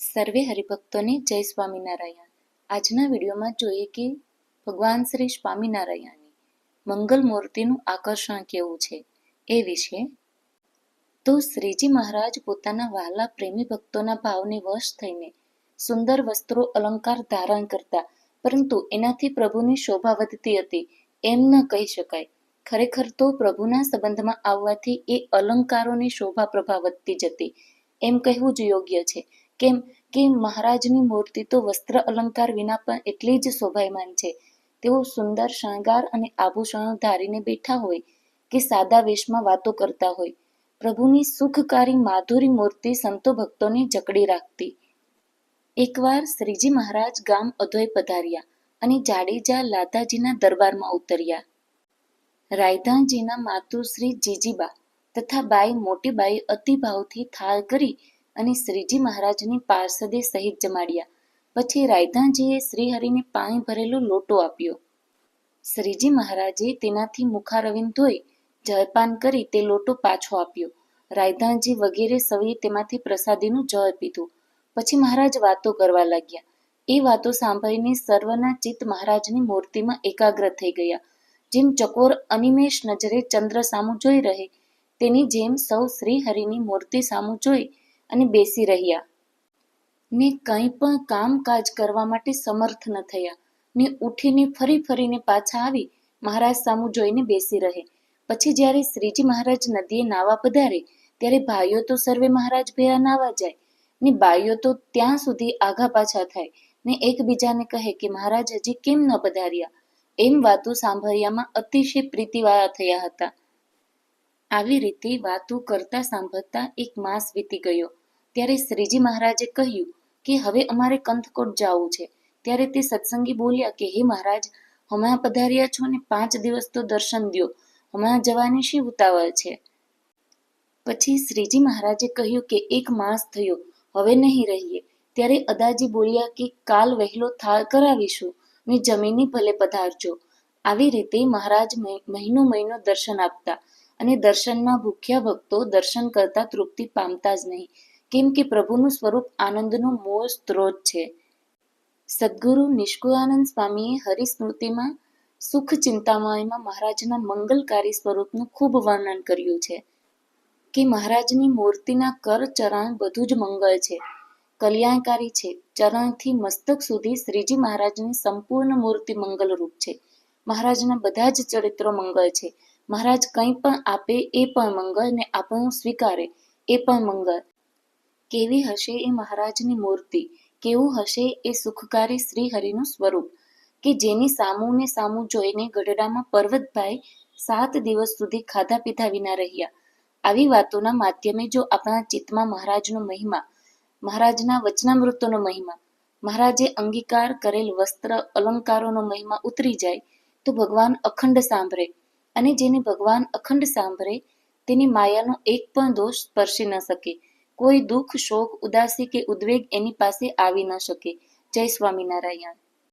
સર્વે હરિભક્તોને જય સ્વામિનારાયણ. આજના વિડીયોમાં જોઈએ કે ભગવાન શ્રી સ્વામિનારાયણની મંગલ મૂર્તિનું આકર્ષણ કેવું છે એ વિશે. તો શ્રીજી મહારાજ પોતાના વહાલા પ્રેમી ભક્તોના ભાવને વશ થઈને સુંદર વસ્ત્રો અલંકાર ધારણ કરતા, પરંતુ એનાથી પ્રભુની શોભા વધતી હતી એમ ન કહી શકાય. ખરેખર તો પ્રભુના સંબંધમાં આવવાથી એ અલંકારોની શોભા પ્રભા વધતી જતી, એમ કહેવું જ યોગ્ય છે. કેમ? કે મહારાજની મૂર્તિ તો વસ્ત્ર અલંકાર વિના પણ એટલી જ શોભાયમાન છે. તેઓ સુંદર શણગાર અને આભૂષણો ધારીને બેઠા હોય કે સાદા વેશમાં વાતો કરતા હોય. પ્રભુની સુખકારી માધુરી મૂર્તિ સંતો ભક્તોને જકડી રાખતી. એકવાર શ્રીજી મહારાજ ગામ અધોય પધાર્યા અને જાડેજા લાદાજીના દરબારમાં ઉતર્યા. રાયધાનજીના માતુશ્રી જીજીબા તથા બાઈ મોટી બાઈ અતિભાવથી થાળ કરી અને શ્રીજી મહારાજની પાર્ષદે સહિત જમાડ્યા. પછી રાયધાનજીએ શ્રીહરિને પાણી ભરેલો લોટો આપ્યો. શ્રીજી મહારાજે તેનાથી મુખારવિંદ ધોઈ જળપાન કરી તે લોટો પાછો આપ્યો. રાયધાનજી વગેરે સૌએ તેમાંથી પ્રસાદીનું જળ પીધું. પછી મહારાજ વાતો કરવા લાગ્યા. એ વાતો સાંભળીને સર્વના ચિત્ત મહારાજની મૂર્તિમાં એકાગ્ર થઈ ગયા. જેમ ચકોર અનિમેષ નજરે ચંદ્ર સામું જોઈ રહે, તેની જેમ સૌ શ્રી હરિની મૂર્તિ સામું જોઈ અને બેસી રહ્યા. ને કંઈ પણ કામકાજ કરવા માટે સમર્થ ન થયા. ને ઉઠીને ફરી ફરીને પાછા આવી મહારાજ સામું જોઈને બેસી રહે. પછી જ્યારે શ્રીજી મહારાજ નદીએ નાવા પધારે, ત્યારે ભાઈઓ તો સર્વે મહારાજ ભેરા નાવા જાય. ને બાઈઓ તો ત્યાં સુધી આઘા પાછા થાય. ને એકબીજાને કહે કે, મહારાજ, હજી કેમ ન પધાર્યા? એમ વાતો સાંભળ્યામાં અતિશય પ્રીતિવાળા થયા હતા. આવી રીતે વાતો કરતા સાંભળતા એક માસ વીતી ગયો. ત્યારે શ્રીજી મહારાજે કહ્યું કે હવે અમારે કંથકોટ જવું છે. ત્યારે તે સત્સંગી બોલ્યા કે, હે મહારાજ, હમણાં પધાર્યા છો ને પાંચ દિવસ તો દર્શન દો હમણાં જવાની શી ઉતાવળ છે? પછી શ્રીજી મહારાજે કહ્યું કે, એક માસ થયો, હવે નહીં રહીએ. ત્યારે અદાજી બોલ્યા કે, કાલ વહેલો થાળ કરાવીશું. ને જમીની ભલે પધારજો. આવી રીતે મહારાજ મહિનો મહિનો દર્શન આપતા અને દર્શનમાં ભૂખ્યા ભક્તો દર્શન કરતા તૃપ્તિ પામતા જ નહીં. કેમ કે પ્રભુનું સ્વરૂપ આનંદનો મૂળ સ્ત્રોત છે. સદગુરુ નિષ્કુળાનંદ સ્વામીએ હરિસ્મૃતિમાં સુખ ચિંતામણીમાં મહારાજના મંગલકારી સ્વરૂપનું ખૂબ વર્ણન કર્યું છે કે મહારાજની મૂર્તિના કર ચરણ બધું જ મંગળ છે. કલ્યાણકારી છે. ચરણથી મસ્તક સુધી શ્રીજી મહારાજની સંપૂર્ણ મૂર્તિ મંગલરૂપ છે. મહારાજના બધા જ ચરિત્રો મંગળ છે. મહારાજ કંઈ પણ આપે એ પણ મંગળ ને આપણું સ્વીકારે એ પણ મંગળ. કેવી હશે એ મહારાજની મૂર્તિ? કેવું હશે એ સુખકારી શ્રીહરિનું સ્વરૂપ? કે જેની સામુને સામું જોઈને ગઢડામાં પર્વતભાઈ સાત દિવસ સુધી ખાધા પીધા વિના રહ્યા. આવી વાતોના માધ્યમે જો આપણા ચિત્તમાં મહારાજનો મહિમા, મહારાજના વચનામૃતોનો મહિમા, મહારાજે અંગીકાર કરેલ વસ્ત્ર, અલંકારોનો મહિમા ઉતરી જાય, તો ભગવાન અખંડ સાંભળે. અને જેને ભગવાન અખંડ સાંભળે, તેની માયાનો એક પણ દોષ સ્પર્શી ન શકે. કોઈ દુઃખ શોક ઉદાસી કે ઉદ્વેગ એની પાસે આવી ન શકે. જય સ્વામિનારાયણ.